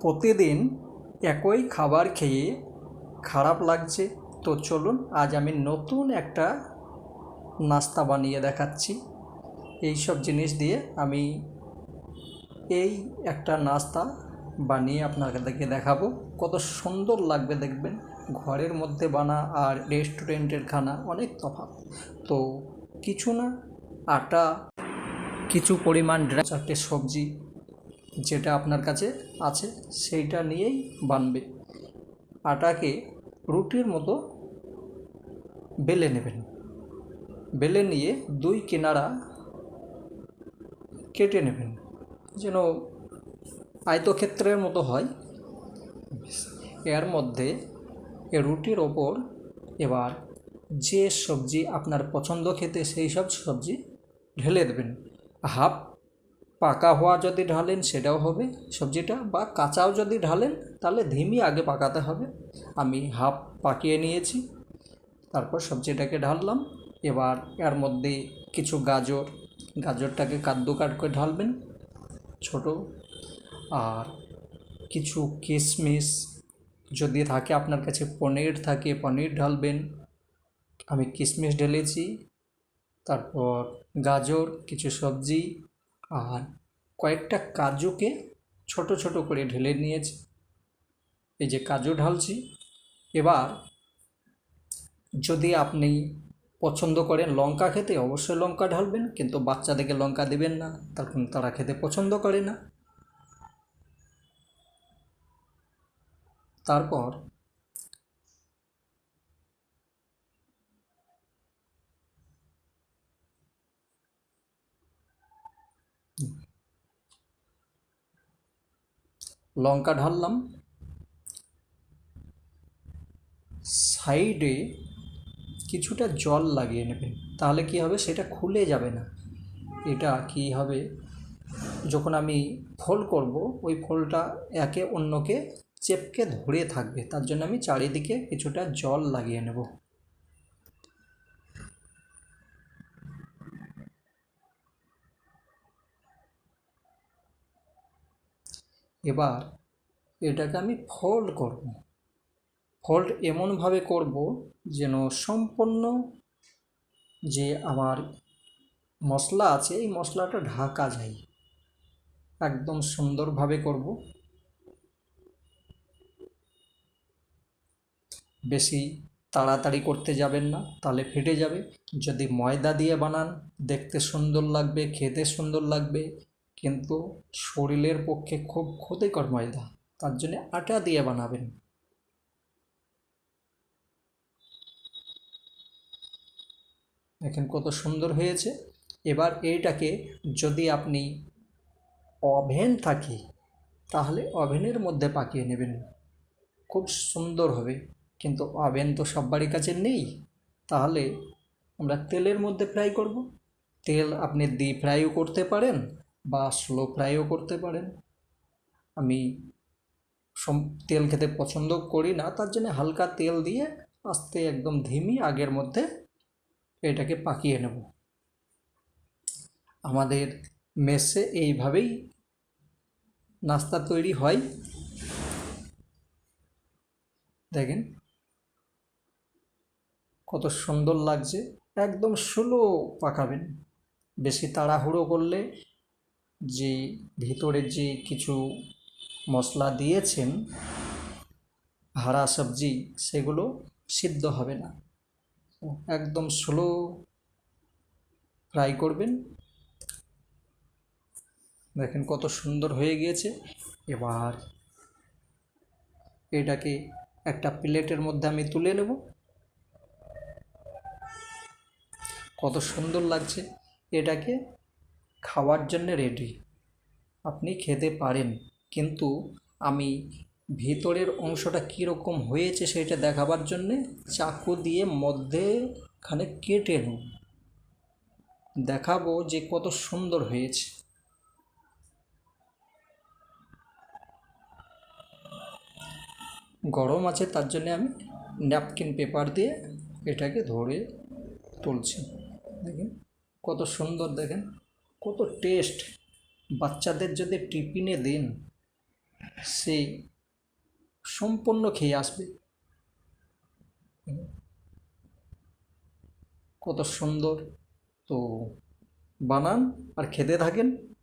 প্রতিদিন একই খাবার খেয়ে খারাপ লাগছে। তো চলুন, আজ আমি নতুন একটা নাস্তা বানিয়ে দেখাচ্ছি। এই সব জিনিস দিয়ে আমি এই একটা নাস্তা বানিয়ে আপনাদেরকে দেখাবো। কত সুন্দর লাগবে দেখবেন। ঘরের মধ্যে বানা আর রেস্টুরেন্টের খানা অনেক তফাৎ। তো কিছু না, আটা, কিছু পরিমাণ চারটে সবজি যেটা আপনার কাছে আছে, সেইটা নিয়েই বানবে। আটাকে রুটির মতো বেলে নেবেন। বেলে নিয়ে দুই কিনারা কেটে নেবেন। যেন আয়তক্ষেত্রের মতো হয়। এর মধ্যে রুটির ওপর এবার যে সবজি আপনার পছন্দ খেতে সেই সব সবজি ঢেলে দেবেন। হাফ পাকা হওয়া যদি ঢালেন, সেটাও হবে সবজিটা, বা কাঁচাও যদি ঢালেন, তাহলে ধিমি আগে পাকাতে হবে। আমি হাফ পাকিয়ে নিয়েছি, তারপর সবজিটাকে ঢাললাম। এবার এর মধ্যে কিছু গাজর, গাজরটাকে কাদ্দু কাট করে ঢালবেন, ছোট। আর কিছু কিশমিশ যদি থাকে, আপনার কাছে পনির থাকে, পনির ঢালবেন। আমি কিশমিশ ঢেলেছি, তারপর গাজর, কিছু সবজি আর কয়েকটা কাজুকে ছোট ছোট করে ঢেলে নিয়েছি। এই যে কাজু ঢালছি। এবার যদি আপনি পছন্দ করেন লঙ্কা খেতে, অবশ্যই লঙ্কা ঢালবেন, কিন্তু বাচ্চাদেরকে লঙ্কা দেবেন না, তখন তারা খেতে পছন্দ করে না। তারপর লঙ্কা ঢাললাম। সাইডে কিছুটা জল লাগিয়ে নেবেন, তাহলে কি হবে? সেটা খুলে যাবে না। এটা কি হবে? যখন আমি ফোল্ড করব, ওই ফোল্ডটা একে অন্যকে চেপকে ধরে থাকবে, তার জন্য আমি চারিদিকে কিছুটা জল লাগিয়ে নেব। এবার এটাকে আমি ফোল্ড করব। ফোল্ড এমনভাবে করব যেন সম্পূর্ণ যে আমার মশলা আছে, এই মশলাটা ঢাকা যায়। একদম সুন্দরভাবে করব। বেশি তাড়াতাড়ি করতে যাবেন না, তাহলে ফেটে যাবে। যদি ময়দা দিয়ে বানান, দেখতে সুন্দর লাগবে, খেতে সুন্দর লাগবে। কিন্তু শরীরের পক্ষে খুব ক্ষতিকর ময়দা। তার জন্য আটা দিয়ে বানাবেন। দেখেন কত সুন্দর হয়েছে। এবার এইটাকে যদি আপনি ওভেন থাকে, তাহলে ওভেনের মধ্যে পাকিয়ে নেবেন। খুব সুন্দর হবে। কিন্তু ওভেন তো সব বাড়ির কাছে নেই। তাহলে আমরা তেলের মধ্যে ফ্রাই করব। তেল আপনি ডিপ ফ্রাইও করতে পারেন। বা স্লো ফ্রাইও করতে পারেন। আমি তেল খেতে পছন্দ করি না, তার জন্য হালকা তেল দিয়ে আস্তে একদম ধিমি আগের মধ্যে এটাকে পাকিয়ে নেব। আমাদের মেসে এইভাবেই নাস্তা তৈরি হয়। দেখেন কত সুন্দর লাগছে। একদম স্লো পাকাবেন। বেশি তাড়াহুড়ো করলে যে ভিতরে যে কিছু মশলা দিয়েছেন হারা সবজি, সেগুলো সিদ্ধ হবে না। একদম স্লো ফ্রাই করবেন। দেখেন কত সুন্দর হয়ে গিয়েছে। এবার এটাকে একটা প্লেটের মধ্যে আমি তুলে নেব। কত সুন্দর লাগছে এটাকে। খাওয়ার জন্য রেডি আপনি খেতে পারেন, কিন্তু আমি ভিতরের অংশটা কীরকম হয়েছে সেটা দেখাবার জন্যে চাকু দিয়ে মধ্যেখানে কেটে নেব। দেখাবো যে কত সুন্দর হয়েছে। গরম আছে তার জন্য আমি ন্যাপকিন পেপার দিয়ে এটাকে ধরে তুলছি। দেখেন কত সুন্দর দেখেন। কত টেস্ট বাচ্চাদের যদি টিফিনে দেন, সে সম্পূর্ণ খেয়ে আসবে। কত সুন্দর। তো বানান আর খেতে থাকেন।